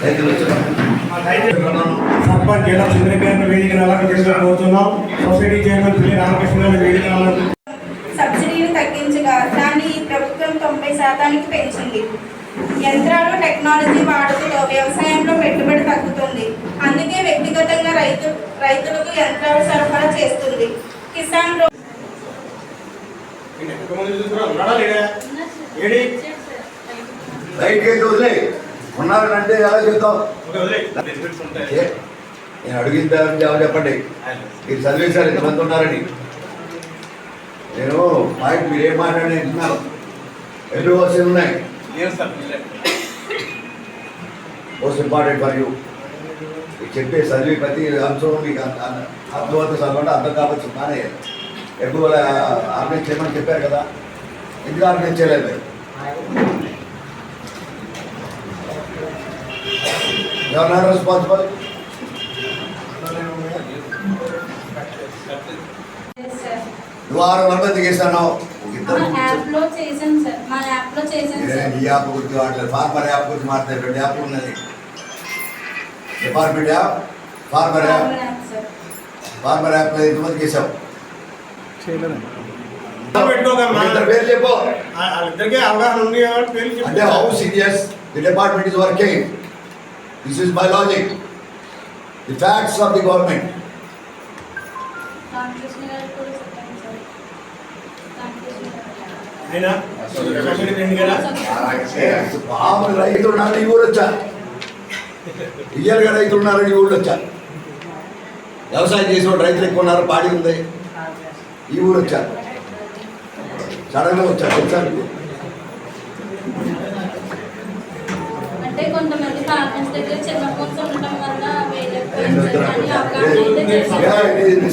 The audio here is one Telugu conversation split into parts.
రైతులు సర్పంచ్ జిల్లా వేదికను కోరుతున్నాం సొసైటీ చైర్మన్ పిల్లి రామకృష్ణ గారి వేదికను సబ్సిడీని తగ్గించగా దాన్ని ప్రభుత్వం తొంభై శాతానికి పెంచింది. యంత్రాలు టెక్నాలజీ వాడుకలో వ్యవసాయంలో పెట్టుబడి తగ్గుతుంది. అందుకే వ్యక్తిగతంగా రైతు రైతులకు యంత్రాలు సరఫరా చేస్తుంది. కిసాన్ రో- ఎలా చెప్తాం నేను అడిగిన దానికి చెప్పండి? మీరు చదివేశారు ఎంతమంది ఉన్నారని. నేను పాయింట్ మీరు ఏం మాట్లాడి వింటున్నాను. ఎన్ని వర్షాలు ఉన్నాయి. మోస్ట్ ఇంపార్టెంట్ ఫర్ యూ మీకు చెప్పే చదివి ప్రతి అంశం మీకు అంత- అంత- అర్థవంత చదవండి అర్థం కావచ్చు కానీ ఎక్కువ ఆర్గనైజ్ చేయమని చెప్పారు కదా? ఎందుకు ఆర్గనైజ్ చేయలేదు ఎవరు రెస్పాన్సిబుల్ నువ్వు ఆరు వందల మంది చేశాను ఒక మా ఇద్దరు యాప్లో చేశాను సార్ మా యాప్లో చేశాను సార్ ఈ యాప్ గురించి మాట్లాడలేదు ఫార్మర్ యాప్ గురించి మాట్లాడే రెండు యాప్ ఉన్నది department app farmer app farmer app sir farmer యాప్లో ఎంతమంది చేసావు పెట్టుకోకమ్మా ఇద్దరు పేరు చెప్పు వాళ్ళిద్దరికీ అవగాహన ఉంది కాబట్టి పేర్లు చెప్పు. అంటే how serious the department is working this is my logic the facts of the government Ramakrishna garu కూడా చెప్పాను సార్ రామకృష్ణ రైతులు ఉన్నారని ఈ ఊరు వచ్చా రియల్గా రైతులు ఉన్నారని ఈ ఊళ్ళు వచ్చా వ్యవసాయం చేసేవాడు రైతులు ఎక్కువ ఉన్నారు పాడి ఉంది. ఈ ఊరు వచ్చా సడన్గా వచ్చా తెలుసా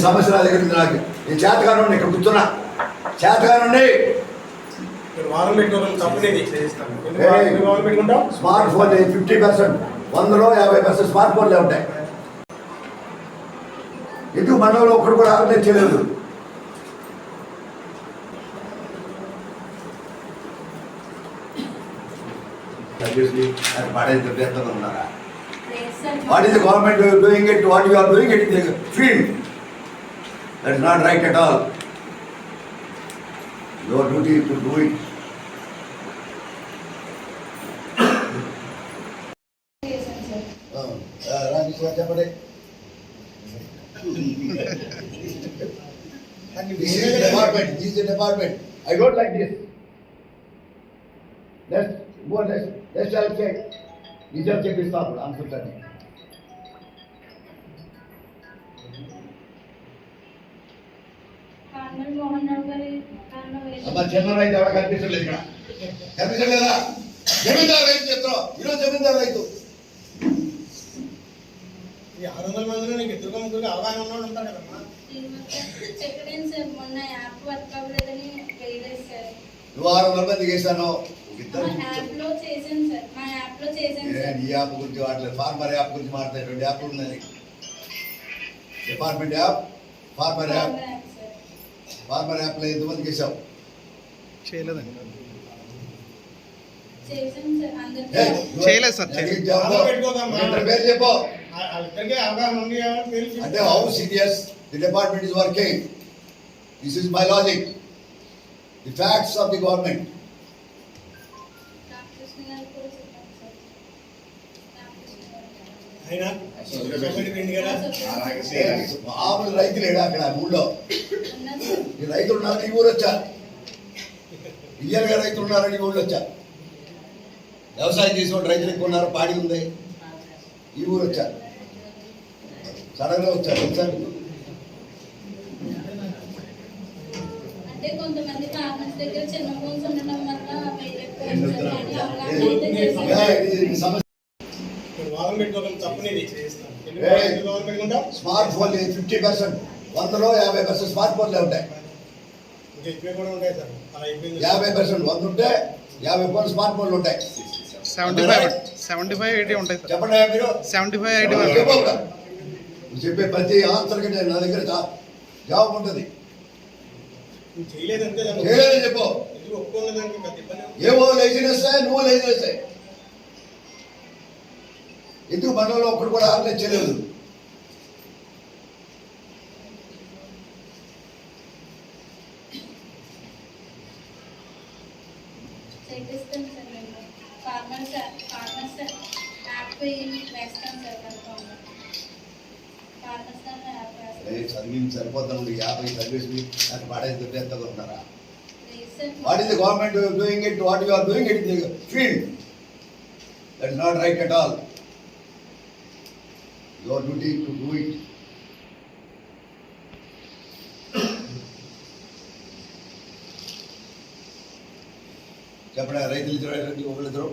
సమస్య నా దగ్గర ఉంది నాకు. నేను చేతగాను ఇక్కడ కూర్చున్నా. చేతగానుండి. స్మార్ట్ ఫోన్ ఫిఫ్టీ పర్సెంట్ వందలో యాభై పర్సెంట్ స్మార్ట్ ఫోన్లే ఉంటాయి ఎందుకు మండలంలో ఒక్కడు కూడా ఆర్గనైజ్ చేయలేదు ఉన్నారా sir. What is the government do- doing it, what you are doing it in the field? That is not right at all. Your చెప్పండి This is the department, this is the department. I don't like this. Let's, go let's, let's tell check. Reserve check is stopped. I'm so sorry. గారి అమ్మ చిన్న రైతు ఎవరు కనిపించలేదు ఇక్కడ కనిపించలేదా జమీందారు రైతు చెప్తాం ఈరోజు జమీందారు రైతు వందల మందిలో నీకు ఇద్దరు ముగ్గురు అవగాహన ఉన్నాడు ఉంటారు కదమ్మా. నువ్వు ఆరు వందల మంది చేశాను. ఈ యాప్ గురించి ఫార్మర్ యాప్ గురించి మాట్లాడే. రెండు యాప్లు ఉన్నది department app farmer app. Farmer ఎంతమంది చేసావు చేయలేదండి. చేయలేదు సార్, చెప్పు. వాళ్ళిద్దరికీ అవగాహన ఉంది. అంటే how serious the department is working this is my logic the facts of the government మామూలు రైతు లేడా అక్కడ ఊళ్ళో. ఈ రైతులు ఉన్నారని ఈ ఊరు వచ్చా రియల్గా రైతులు ఉన్నారని ఊళ్ళో వచ్చా వ్యవసాయం చేసేవాడు రైతులు ఎక్కువ ఉన్నారు పాడి ఉంది. ఈ ఊరు వచ్చా సడన్గా వచ్చా తెలుసా? మీకు? అంటే కొంతమంది పార్ట్నర్స్ దగ్గర చిన్న ఫోన్స్ ఉండటం వల్ల వేరే ఏం ఫోన్స్ చెప్తున్నా? అని అవగాహన అయితే ఏ, చేశాను ఇది- ఇది సమస్య. మీరు వారం పెట్టుకోవడం తప్పనేది చేస్తాను. ఎందుకు ఏయ్. వారం- ఎందుకు వారం పెట్టుకుంటాం స్మార్ట్ ఫోన్ ఫిఫ్టీ పర్సెంట్. వందలో యాభై పర్సెంట్ స్మార్ట్ ఫోన్లే ఉంటాయి. సార్. యాభై పర్సెంట్ వంద ఉంటే యాభై ఫోన్ స్మార్ట్ ఫోన్లు ఉంటాయి. Seventy five seventy five eighty ఉంటాయి సార్. చెప్పండి మీరు. సెవెంటీ ఫైవ్ ఎయిటీ చెప్పు. ప్రతి ఆన్సర్కి నేను నా దగ్గర జవాబు ఉంటుంది. నువ్వు చేయలేదంటే దాన్ని చేయలేదని చెప్పు. ఏవో లేజినెస్ నువ్వు లేజినెస్ ఎందుకు మనలో ఒక్కడు కూడా ఆర్గనైజ్ చేయలేదు? చేపిస్తాం సార్ మేము ఫార్మర్స్ ఫార్మర్స్ యాప్ వేస్తాం సార్ కన్ఫామ్గా చదివింది సరిపోతాం యాభై సర్వీస్ నాకు పాడేది దొరికేస్తా ఉన్నారా what is the government doing it what you are doing it in field that not right at all your duty to do it చెప్పడా రైతులు ఇద్దరు ఒకళ్ళిద్దరు